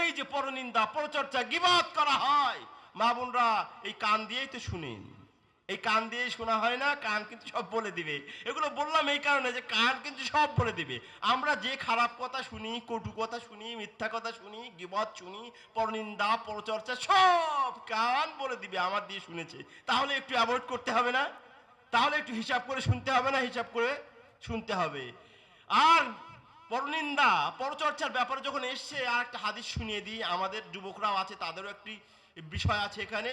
এই যে পরনিন্দা, পরচর্চা, গিবাদ করা হয়। মা বোনরা, এই কান দিয়েই তো শুনেন। এই কান দিয়ে শোনা হয় না, কান কিন্তু সব বলে দিবে। এগুলো বললাম এই কারণে যে কান কিন্তু সব বলে দিবে। আমরা যে খারাপ কথা শুনি, কটু কথা শুনি, মিথ্যা কথা শুনি গিবত শুনি, পরনিন্দা, পরচর্চা, সব কান বলে দিবে, আমার দিয়ে শুনেছে। তাহলে একটু অ্যাভয়েড করতে হবে না? তাহলে একটু হিসাব করে শুনতে হবে না? হিসাব করে শুনতে হবে। আর পরনিন্দা পরচর্চার ব্যাপারে যখন এসছে আর একটা হাদিস শুনিয়ে দিই আমাদের যুবকরাও আছে তাদেরও একটি বিষয় আছে এখানে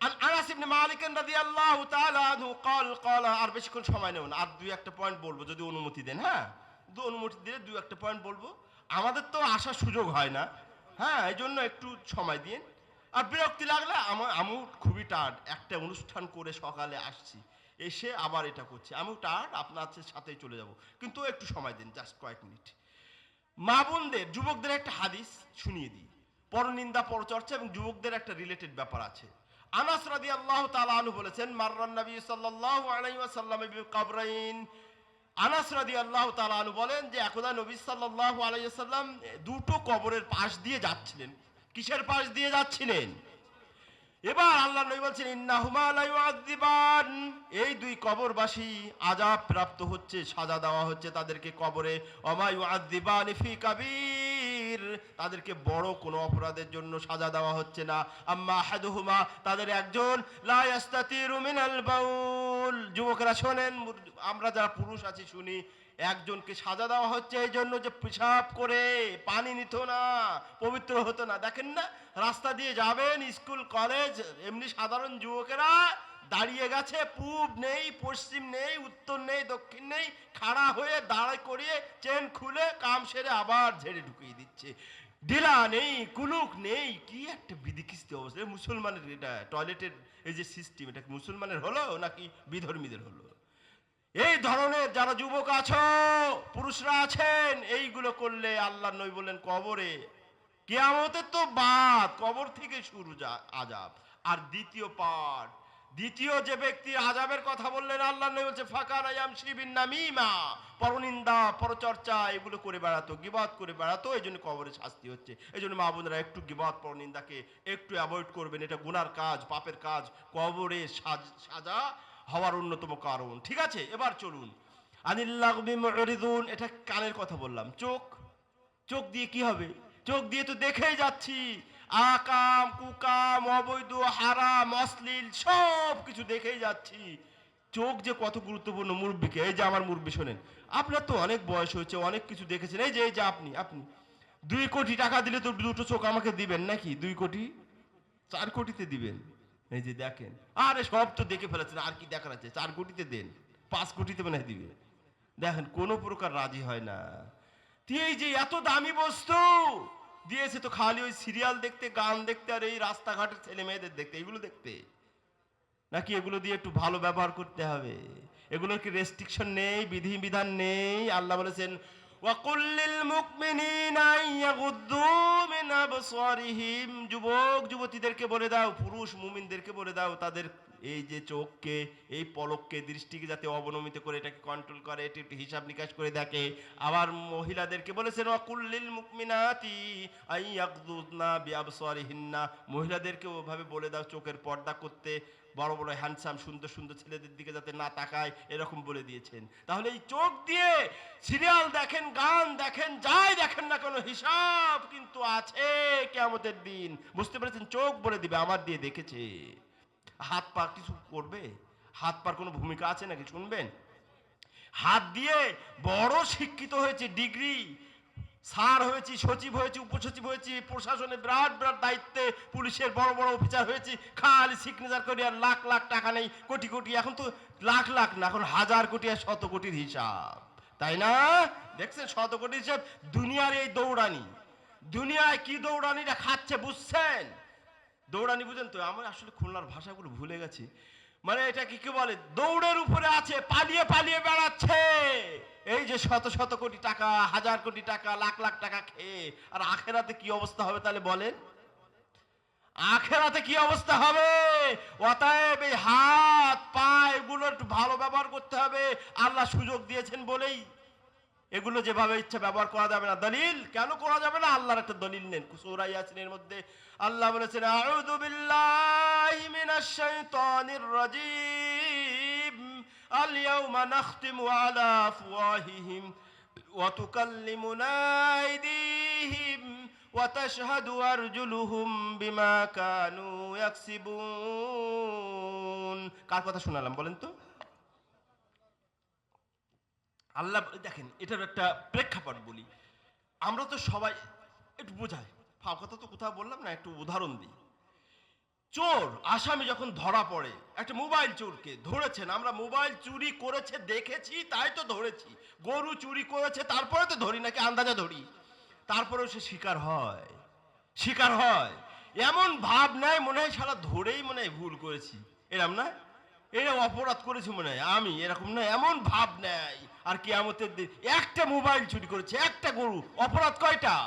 আন আনাস ইবনে মালিক রাদিয়াল্লাহু তাআলা আনহু قال قال আর বেশিক্ষণ সময় নেব না আর দুই একটা পয়েন্ট বলবো যদি অনুমতি দেন হ্যাঁ দু অনুমতি দিলে দুই একটা পয়েন্ট বলবো আমাদের তো আসার সুযোগ হয় না হ্যাঁ এই জন্য একটু সময় দিন আর বিরক্তি লাগলে আমার আমিও খুবই টার্ড একটা অনুষ্ঠান করে সকালে আসছি এসে আবার এটা করছি। আমিও টার্ড আপনার সাথেই চলে যাব। কিন্তু একটু সময় দিন জাস্ট কয়েক মিনিট। মা বোনদের, যুবকদের একটা হাদিস শুনিয়ে দিই। পরনিন্দা পরচর্চা এবং যুবকদের একটা রিলেটেড ব্যাপার আছে। আনাস রাদি আল্লাহ তালা বলেছেন, মার্রান নবী সাল্লাল্লাহু আলাইহি ওয়াসাল্লাম কাবরাইন। আনাস রাদি আল্লাহ তালা বলেন যে, একদা নবী সাল্লাল্লাহু আলাইহি ওয়াসাল্লাম দুটো কবরের পাশ দিয়ে যাচ্ছিলেন। কিসের পাশ দিয়ে যাচ্ছিলেন? এবার আল্লাহ নবী বলছেন, ইন্নাহুমা লা ইউআযিবান। এই দুই কবরবাসী আযাব প্রাপ্ত হচ্ছে, সাজা দেওয়া হচ্ছে তাদেরকে কবরে। অমায়ু আদিবান ফি কাবীর। তাদেরকে বড় কোনো অপরাধের জন্য সাজা দেওয়া হচ্ছে না। আম্মা আহাদুহুমা, তাদের একজন যুবকরা শোনেন আমরা যারা পুরুষ আছি শুনি, একজনকে সাজা দেওয়া হচ্ছে এই জন্য যে পেশাব করে, পানি নিত না, পবিত্র হতো না। দেখেন না, রাস্তা দিয়ে যাবেন, স্কুল, কলেজ, এমনি সাধারণ যুবকেরা দাঁড়িয়ে গেছে, পূব নেই, পশ্চিম নেই, উত্তর নেই, দক্ষিণ নেই, খাড়া হয়ে দাঁড়ায় করিয়ে চেন খুলে কাম সেরে আবার ঝেড়ে ঢুকিয়ে দিচ্ছে। ডিলা নেই, কুলুক নেই, কি একটা বিধিকিস্তি অবস্থা। মুসলমানের এটা টয়লেটের এই যে সিস্টেম এটা মুসলমানের হলো নাকি বিধর্মীদের হলো? এই ধরনের যারা যুবক আছো, পুরুষরা আছেন, এইগুলো করলে আল্লাহ নই বললেন, কবরে কেয়ামতের তো বাদ, কবর থেকে শুরু যা আজাব আর দ্বিতীয় পার্ট দ্বিতীয় যে ব্যক্তি আজাবের কথা বললেন আল্লাহ বলছে ফাঁকা নায়াম শিবিন নামিমা। পরনিন্দা, পরচর্চা, এগুলো করে বেড়াতো গিবাদ করে বেড়াতো এই জন্য কবরে শাস্তি হচ্ছে। এই জন্য মা বোনেরা একটু গিবাদ পরনিন্দাকে একটু অ্যাভয়েড করবেন। এটা গুনার কাজ, পাপের কাজ, কবরে সাজ- হওয়ার অন্যতম কারণ। ঠিক আছে? এবার চলুন। মুরিদুন, এটা কানের কথা বললাম। চোখ চোখ দিয়ে কি হবে? চোখ দিয়ে তো দেখেই যাচ্ছি। আকাম, কুকাম, অবৈধ, হারাম, অশ্লীল সব কিছু দেখেই যাচ্ছি। চোখ যে কত গুরুত্বপূর্ণ মুরব্বীকে, এই যে আমার মুরব্বী শোনেন, আপনার তো অনেক বয়স হয়েছে, অনেক কিছু দেখেছেন, এই যে এই যে আপনি আপনি। দুই কোটি টাকা দিলে তো দুটো চোখ আমাকে দিবেন নাকি? দুই কোটি? চার কোটিতে দিবেন। এই যে দেখেন, আরে সব তো দেখে ফেলেছেন, আর কি দেখার আছে? চার কোটিতে দেন, পাঁচ কোটিতে মনে হয় দিবে দেখেন, কোনো প্রকার রাজি হয় না। এই যে এত দামি বস্তু দিয়েছে তো খালি ওই সিরিয়াল দেখতে, গান দেখতে আর এই রাস্তাঘাটের ছেলে মেয়েদের দেখতে, এগুলো দেখতে। নাকি এগুলো দিয়ে একটু ভালো ব্যবহার করতে হবে? এগুলোর কি রেস্ট্রিকশন নেই বিধি বিধান নেই? আল্লাহ বলেছেন ওয়াকুল্লিল মুকমিনিনা ইয়াগুদ্দু মিন আবসারিহিম যুবক, যুবতীদেরকে বলে দাও, পুরুষ মুমিনদেরকে বলে দাও, তাদের এই যে চোখকে, এই পলককে, দৃষ্টিকে যাতে অবনমিত করে এটাকে কন্ট্রোল করে, এটি একটু হিসাব নিকাশ করে দেখে। আবার মহিলাদেরকে বলেছেন ওয়াকুল্লিল মুকমিনাতি আইয়াগদুদনা বিআবসারিহিন্না মহিলাদেরকে ওভাবে বলে দাও, চোখের পর্দা করতে। বড় বড় হ্যান্ডসাম সুন্দর সুন্দর ছেলেদের দিকে যাতে না তাকায়, এরকম বলে দিয়েছেন। তাহলে এই চোখ দিয়ে সিরিয়াল দেখেন, গান দেখেন, যাই দেখেন না কোনো, হিসাব কিন্তু আছে কেমতের দিন। বুঝতে পেরেছেন? চোখ বলে দিবে, আমার দিয়ে দেখেছে। হাত পা কিছু করবে? হাত পার কোনো ভূমিকা আছে নাকি? শুনবেন? হাত দিয়ে বড় শিক্ষিত হয়েছে ডিগ্রি। স্যার হয়েছি, সচিব হয়েছি, উপসচিব হয়েছি, প্রশাসনে বিরাট বিরাট দায়িত্বে পুলিশের বড় বড় অফিসার হয়েছি, খালি সিগনেচার করি আর লাখ লাখ টাকা নেই, কোটি কোটি, এখন তো লাখ লাখ না, এখন হাজার কোটি আর শত কোটির হিসাব। তাই না? দেখছেন শত কোটির হিসাব? দুনিয়ার এই দৌড়ানি। দুনিয়ায় কি দৌড়ানিটা খাচ্ছে বুঝছেন? দৌড়ানি বুঝেন তো আমার আসলে খুলনার ভাষাগুলো ভুলে গেছি। মানে এটা কি বলে? দৌড়ের উপরে আছে, পালিয়ে পালিয়ে বেড়াচ্ছে। এই যে শত শত কোটি টাকা, হাজার কোটি টাকা, লাখ লাখ টাকা খেয়ে, আর আখেরাতে কি অবস্থা হবে তাহলে বলেন? আখেরাতে কি অবস্থা হবে? অতএব এই হাত পা এগুলো একটু ভালো ব্যবহার করতে হবে। আল্লাহ সুযোগ দিয়েছেন বলেই এগুলো যেভাবে ইচ্ছা ব্যবহার করা যাবে না। দলিল কেন করা যাবে না? আল্লাহর একটা দলিল নেন। সূরা ইয়াসিনের মধ্যে আল্লাহ বলেছেন, আউযু বিল্লাহি মিনাশ শাইতানির রাজিম। আল ইয়াউমা নাখতিমু আলা আফওয়াহিহিম ওয়া তুকাল্লিমুনা আইদিহিম ওয়া তাশহাদু আরজুলুহুম বিমা কানু ইয়াকসিবুন। কার কথা শোনালাম বলেন তো? আল্লাহ দেখেন, এটার একটা প্রেক্ষাপট বলি। আমরা তো সবাই একটু বোঝাই। ফাও কথা তো কোথাও বললাম না, একটু উদাহরণ দিই। চোর আসামি যখন ধরা পড়ে, একটা মোবাইল চোরকে ধরেছেন, আমরা মোবাইল চুরি করেছে, দেখেছি, তাই তো ধরেছি। গরু চুরি করেছে, তারপরে তো ধরি, নাকি আন্দাজে ধরি? তারপরেও সে শিকার হয়। শিকার হয়। এমন ভাব নেয় মনে হয় সারা ধরেই মনে হয় ভুল করেছি। এরম না? এরকম অপরাধ করেছি মনে হয়। আমি এরকম না এমন ভাব নেয় আর কিয়ামতের দিন একটা মোবাইল চুরি করেছে, একটা গরু। অপরাধ কয়টা?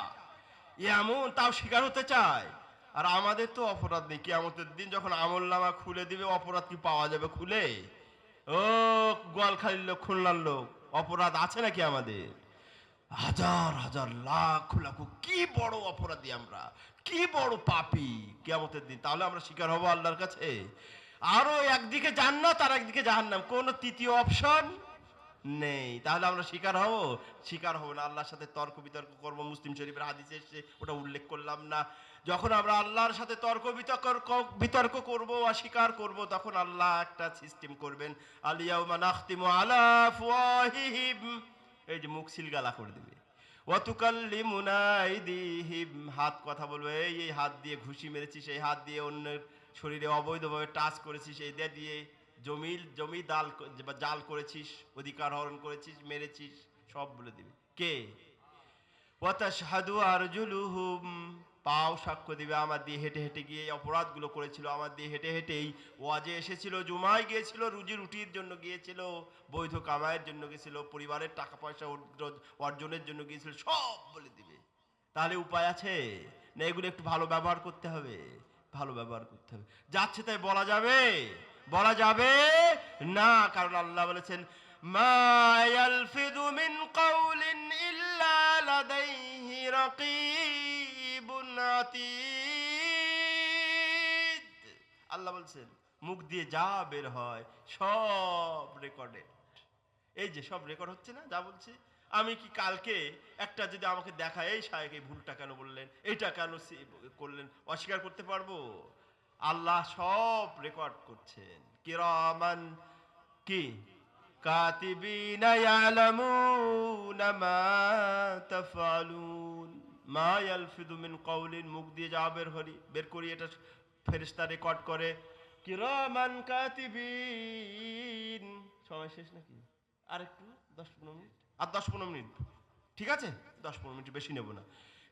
এমন তাও শিকার হতে চায়। আর আমাদের তো অপরাধ নেই। কিয়ামতের দিন যখন আমল নামা খুলে দিবে, অপরাধ কি পাওয়া যাবে খুলে? ও, গোয়ালখালির লোক, খুলনার লোক, অপরাধ আছে নাকি আমাদের? হাজার হাজার, লাখ লাখ, কি বড় অপরাধী আমরা। কি বড় পাপি কেমতের দিন। তাহলে আমরা শিকার হব আল্লাহর কাছে? আরও একদিকে জান্নাত আর একদিকে জাহান্নাম। কোন তৃতীয় অপশন নেই। তাহলে আমরা শিকার হব? শিকার হব না। আল্লাহর সাথে তর্ক বিতর্ক করব। মুসলিম শরীফের হাদিসে এসে ওটা উল্লেখ করলাম না। যখন আমরা আল্লাহর সাথে তর্ক বিতর্ক বিতর্ক করব, অস্বীকার করব, তখন আল্লাহ একটা সিস্টেম করবেন। আলিয়াউমা নাখতিমু আলা আফওয়াহিহিম। এই যে মুখ সিলগালা করে দেবে। আইদিহিম। হাত কথা বলবে। এই হাত দিয়ে ঘুষি মেরেছিস, এই হাত দিয়ে অন্যের শরীরে অবৈধভাবে টাচ করেছিস, এই দিয়ে জমিল জমি দাল জাল করেছিস, অধিকার হরণ করেছিস, মেরেছিস, সব বলে দিবে। কে? ওয়াতাশহাদু আরজুলুহুম, পাও সাক্ষ্য দিবে আমার দিয়ে হেঁটে হেঁটে গিয়ে অপরাধগুলো করেছিল আমার দিয়ে হেঁটে হেঁটেই। ওয়াজে এসেছিল, জুমায় গিয়েছিল, রুজি রুটির জন্য গিয়েছিল, বৈধ কামাইয়ের জন্য গিয়েছিল, পরিবারের টাকা পয়সা অর্জ- অর্জনের জন্য গিয়েছিল, সব বলে দিবে। তাহলে উপায় আছে? না এগুলো একটু ভালো ব্যবহার করতে হবে। ভালো ব্যবহার করতে হবে। যাচ্ছে তাই বলা যাবে? বলা যাবে? না, কারণ আল্লাহ বলেছেন আল্লাহ বলছেন, মুখ দিয়ে যা বের হয় সব রেকর্ডেড। এই যে সব রেকর্ড হচ্ছে না? যা বলছি আমি কি কালকে একটা যদি আমাকে দেখায়, এই সাহেব এই ভুলটা কেন বললেন? এইটা কেন করলেন? অস্বীকার করতে পারব? আল্লাহ সব রেকর্ড করছেন। কিরামান কি? কাতিবিনা ইয়ালামুনা মা তাফআলুন। মা মুখ দিয়ে যা বের হরি, বের করি, এটা ফেরেশতা রেকর্ড করে। কিরামান কাতিবিন। সময় শেষ নাকি? আর একটু দশ পনেরো মিনিট। আর দশ পনেরো মিনিট। ঠিক আছে? দশ পনেরো মিনিট বেশি নেব না।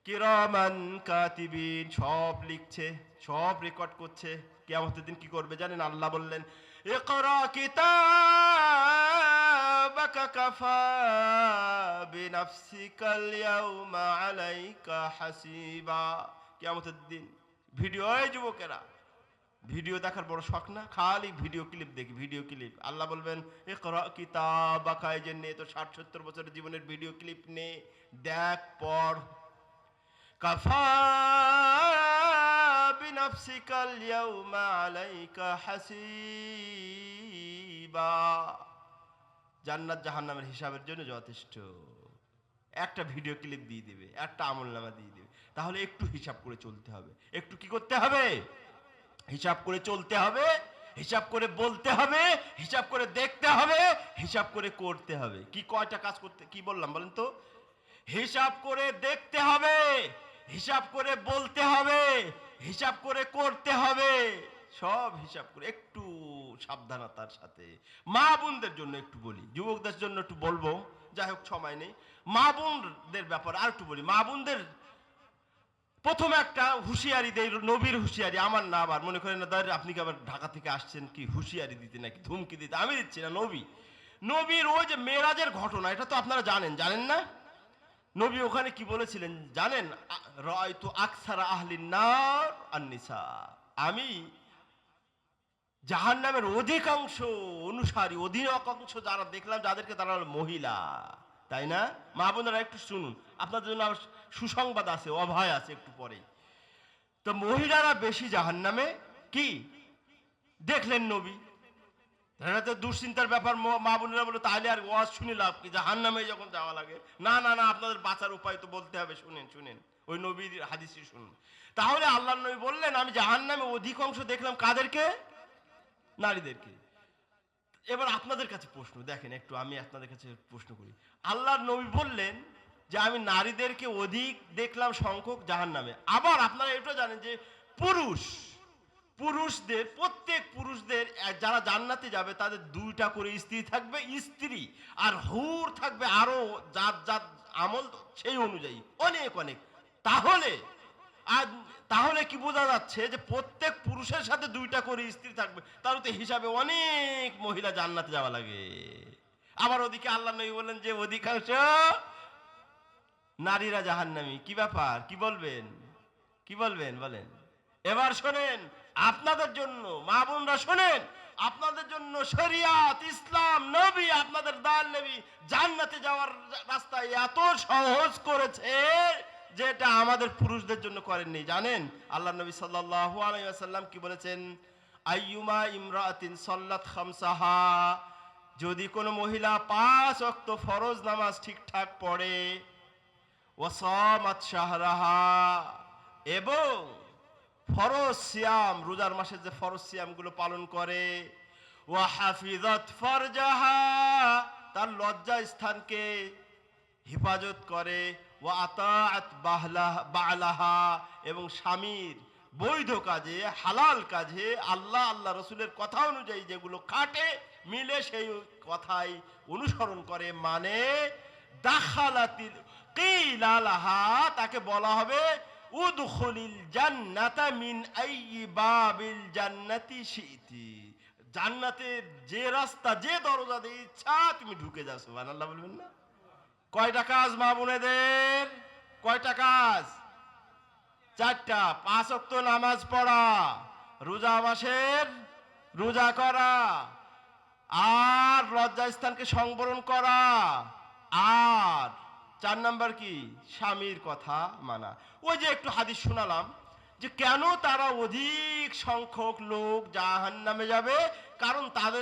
কিরামান কাতিবিন সব লিখছে, সব রেকর্ড করছে। কেয়ামতের দিন কি করবে জানেন? আল্লাহ বললেন কিয়ামতের দিন। ভিডিও যুবকেরা ভিডিও দেখার বড় শখ না, খালি ভিডিও ক্লিপ দেখি, ভিডিও ক্লিপ। আল্লাহ বলবেন এ কিতাব বাকায় যে নে তো ষাট সত্তর বছরের জীবনের ভিডিও ক্লিপ নে, দেখ পড়। কাফা বিনাফসিকাল ইয়াউমা আলাইকা হাসিবা। জান্নাত জাহান্নামের হিসাবের জন্য যথেষ্ট। একটা ভিডিও ক্লিপ দিয়ে দিবে, একটা আমল নামা দিয়ে দিবে। তাহলে একটু হিসাব করে চলতে হবে। একটু কি করতে হবে? হিসাব করে চলতে হবে, হিসাব করে বলতে হবে, হিসাব করে দেখতে হবে, হিসাব করে করতে হবে। কি কয়টা কাজ করতে, কি বললাম বলেন তো? হিসাব করে দেখতে হবে, হিসাব করে বলতে হবে, হিসাব করে করতে হবে। সব হিসাব করে, একটু সাবধানতার সাথে। মা বোনদের জন্য একটু বলি, যুবকদের জন্য একটু বলব, যাই হোক সময় নেই। মা বোনদের ব্যাপার আর একটু বলি, মা বোনদের প্রথম একটা হুঁশিয়ারি দেয় নবীর হুঁশিয়ারি, আমার না আবার মনে করেন না দাঁড়িয়ে আপনি কি আবার ঢাকা থেকে আসছেন কি হুঁশিয়ারি দিতে নাকি, ধুমকি দিতে? আমি দিচ্ছি না, নবী। নবীর ওই যে মেরাজের ঘটনা, এটা তো আপনারা জানেন জানেন না? নবী ওখানে কি বলেছিলেন জানেন? রয় তো আকসারা নার আন্নিসা। আমি জাহান নামের অধিকাংশ অনুসারী, অধিকাংশ যারা দেখলাম, যাদেরকে তারা হলো মহিলা। তাই না? মা বোনেরা একটু শুনুন। আপনাদের জন্য সুসংবাদ আছে, অভয় আছে একটু পরে তো মহিলারা বেশি জাহান নামে কি? দেখলেন নবী। তো দুশ্চিন্তার ব্যাপার, মা বোনেরা বলে, তাহলে আর ওয়াজ শুনে লাভ কি? জাহান নামে যখন যাওয়া লাগে। না না না, আপনাদের বাঁচার উপায় তো বলতে হবে, শুনেন শুনেন। ওই নবীর হাদিসি শুনুন। তাহলে আল্লাহ নবী বললেন, আমি জাহান নামে অধিকাংশ দেখলাম কাদেরকে? নারীদেরকে। এবার আপনাদের কাছে প্রশ্ন, দেখেন একটু, আমি আপনাদের কাছে প্রশ্ন করি। আল্লাহর নবী বললেন যে আমি নারীদেরকে অধিক দেখলাম সংখ্যক জাহান নামে আবার আপনারা এটা জানেন যে পুরুষ, পুরুষদের, প্রত্যেক পুরুষদের যারা জান্নাতে যাবে, তাদের দুইটা করে স্ত্রী থাকবে, স্ত্রী আর হুর থাকবে আরও জাত জাত আমল সেই অনুযায়ী, অনেক অনেক। তাহলে আর তাহলে কি বোঝা যাচ্ছে যে প্রত্যেক পুরুষের সাথে দুইটা করে স্ত্রী থাকবে তার তো হিসাবে অনেক মহিলা জান্নাতে যাওয়া লাগে। আবার ওদিকে আল্লাহ নবী বললেন যে, অধিকাংশ নারীরা জাহান্নামী। কি ব্যাপার? কি বলবেন? কি বলবেন? বলেন। এবার শোনেন, আপনাদের জন্য, মা বোনরা শোনেন, আপনাদের জন্য শরিয়াত, ইসলাম, নবী, আপনাদের দাল নবী জান্নাতে যাওয়ার রাস্তা এত সহজ করেছে যেটা আমাদের পুরুষদের জন্য করেননি। জানেন, আল্লাহ নবী সাল্লাল্লাহু আলাইহি ওয়াসাল্লাম কি বলেছেন? আইয়ুমা ইমরাতিন সাল্লাত খামসাহা। যদি কোনো মহিলা পাঁচ অক্ত ফরজ নামাজ ঠিকঠাক পড়ে ওয়াসামাত শাহরাহা। এবং ফরজ সিয়াম, রোজার মাসে যে ফরজ সিয়ামগুলো পালন করে, ওয়া হাফিজাত ফরজাহা, তার লজ্জা স্থানকে হেফাজত করে ও আতাত বাহলাহ বালাহা এবং স্বামীর বৈধ কাজে, হালাল কাজে আল্লাহ আল্লাহ রসুলের কথা অনুযায়ী যেগুলো খাটে, মিলে সেই কথাই অনুসরণ করে মানে দাখালাতিল তাকে বলা হবে যে রাস্তা, যে দরজা দিয়ে ইচ্ছা তুমি ঢুকে বলবেন না? কয়টা কাজ মা বোনেদের? কয়টা কাজ? চারটা। পাঁচ অক্ত নামাজ পড়া, রোজা মাসের রোজা করা, আর লজ্জাস্থানকে সংবরণ করা, আর চার নাম্বার কি? স্বামীর কথা মানা। ওই যে একটু হাদিস শোনালাম যে কেন তারা অধিক সংখ্যক লোক জাহান নামে যাবে? কারণ তাদের